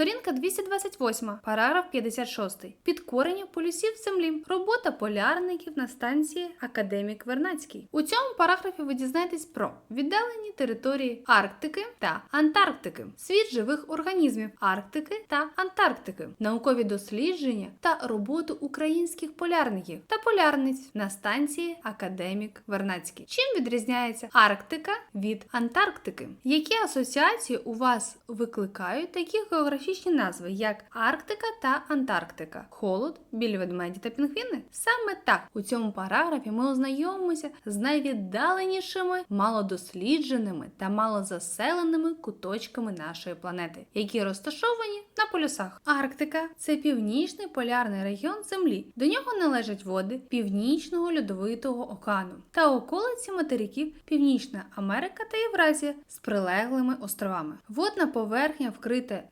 Сторінка 228, параграф 56. Підкорення полюсів землі. Робота полярників на станції Академік Вернацький. У цьому параграфі ви дізнаєтесь про віддалені території Арктики та Антарктики, світ живих організмів Арктики та Антарктики, наукові дослідження та роботу українських полярників та полярниць на станції Академік Вернацький. Чим відрізняється Арктика від Антарктики? Які асоціації у вас викликають такі географічні назви, як Арктика та Антарктика, холод, білі ведмеді та пінгвіни? Саме так у цьому параграфі ми ознайомимося з найвіддаленішими, малодослідженими та малозаселеними куточками нашої планети, які розташовані на полюсах. Арктика це північний полярний регіон Землі. До нього належать води Північного льодовитого океану та околиці материків Північна Америка та Євразія з прилеглими островами. Водна поверхня вкрита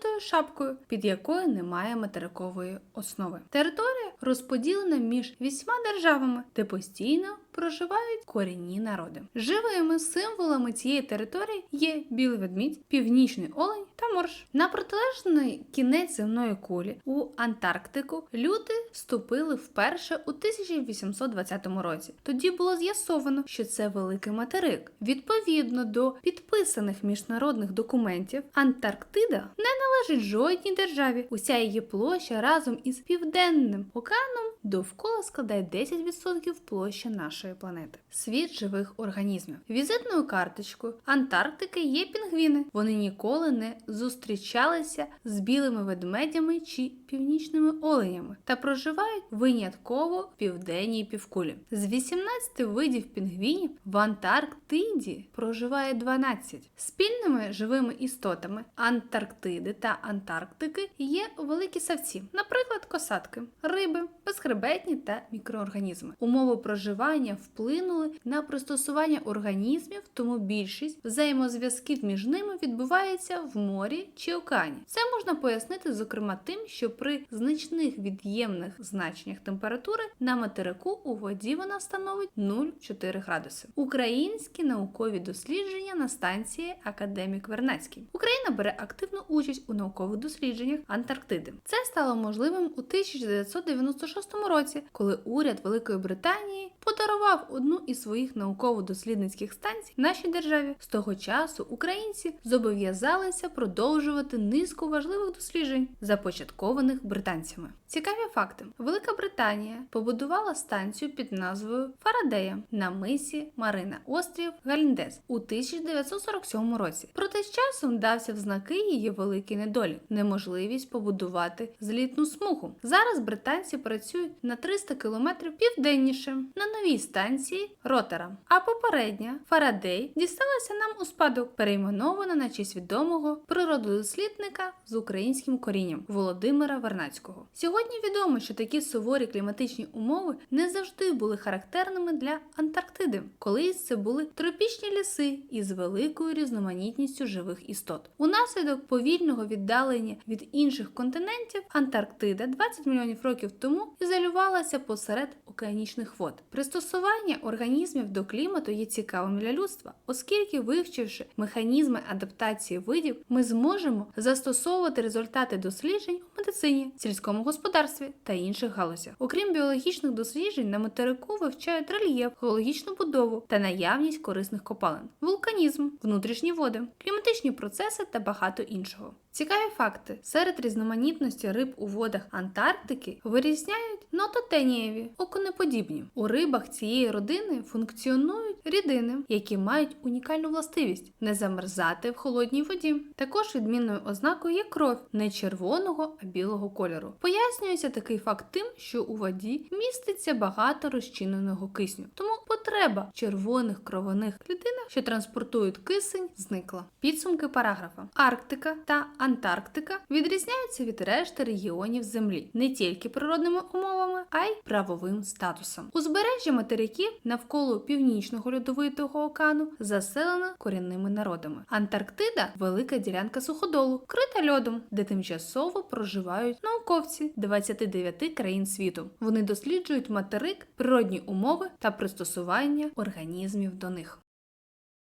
льодовитою шапкою, під якою немає материкової основи. Територія розподілена між вісьма державами, де постійно проживають корінні народи. Живими символами цієї території є білий ведмідь, північний олень та. На протилежний кінець земної кулі у Антарктику люди вступили вперше у 1820 році. Тоді було з'ясовано, що це великий материк. Відповідно до підписаних міжнародних документів, Антарктида не належить жодній державі. Уся її площа разом із південним океаном довкола складає 10% площі нашої планети. Світ живих організмів. Візитною карточкою Антарктики є пінгвіни. Вони ніколи не зустрічалися з білими ведмедями чи північними оленями та проживають винятково в південній півкулі. З 18 видів пінгвінів в Антарктиді проживає 12. Спільними живими істотами Антарктиди та Антарктики є великі савці, наприклад, косатки, риби, безхребетні та мікроорганізми. Умови проживання вплинули на пристосування організмів, тому більшість взаємозв'язків між ними відбувається в морі чи океані. Це можна пояснити, зокрема, тим, що при значних від'ємних значеннях температури на материку у воді вона становить 0,4 градуси. Українські наукові дослідження на станції Академік Вернацький. Україна бере активну участь у наукових дослідженнях Антарктиди. Це стало можливим у 1996 році, коли уряд Великої Британії подарував одну із своїх науково-дослідницьких станцій нашій державі. З того часу українці зобов'язалися продовжувати низку важливих досліджень, започаткованих британцями. Цікаві факти: Велика Британія побудувала станцію під назвою Фарадея на мисі Марина, острів Галіндес у 1947 році. Проте з часом дався знаки її великий недолік неможливість побудувати злітну смугу. Зараз британці працюють на 300 кілометрів південніше на новій станції Ротера. А попередня Фарадей дісталася нам у спадок, перейменована на честь відомого природодослідника з українським корінням Володимира Вернацького. Сьогодні відомо, що такі суворі кліматичні умови не завжди були характерними для Антарктиди. Колись це були тропічні ліси із великою різноманітністю живих істот. Унаслідок повільного віддалення від інших континентів Антарктида 20 мільйонів років тому ізолювалася посеред океанічних вод. Пристосування організмів до клімату є цікавим для людства, оскільки, вивчивши механізми адаптації видів, ми зможемо застосовувати результати досліджень у медицині, сільському господарстві та інших галузях. Окрім біологічних досліджень, на материку вивчають рельєф, геологічну будову та наявність корисних копалин, вулканізм, внутрішні води, кліматичні процеси та багато іншого. Цікаві факти: серед різноманітності риб у водах Антарктики вирізняють нототенієві, оконеподібні. У рибах цієї родини функціонують рідини, які мають унікальну властивість не замерзати в холодній воді. Також відмінною ознакою є кров не червоного, а білого кольору. Пояснюється такий факт тим, що у воді міститься багато розчиненого кисню, тому потреба червоних кровяних клітинах, що транспортують кисень, зникла. Підсумки параграфа: Арктика та Антарктика відрізняються від решти регіонів Землі не тільки природними умовами, а й правовим статусом. Узбережжя материків навколо північного льодовитого океану заселено корінними народами. Антарктида велика ділянка суходолу, вкрита льодом, де тимчасово проживають науковці 29 країн світу. Вони досліджують материк, природні умови та пристосування організмів до них.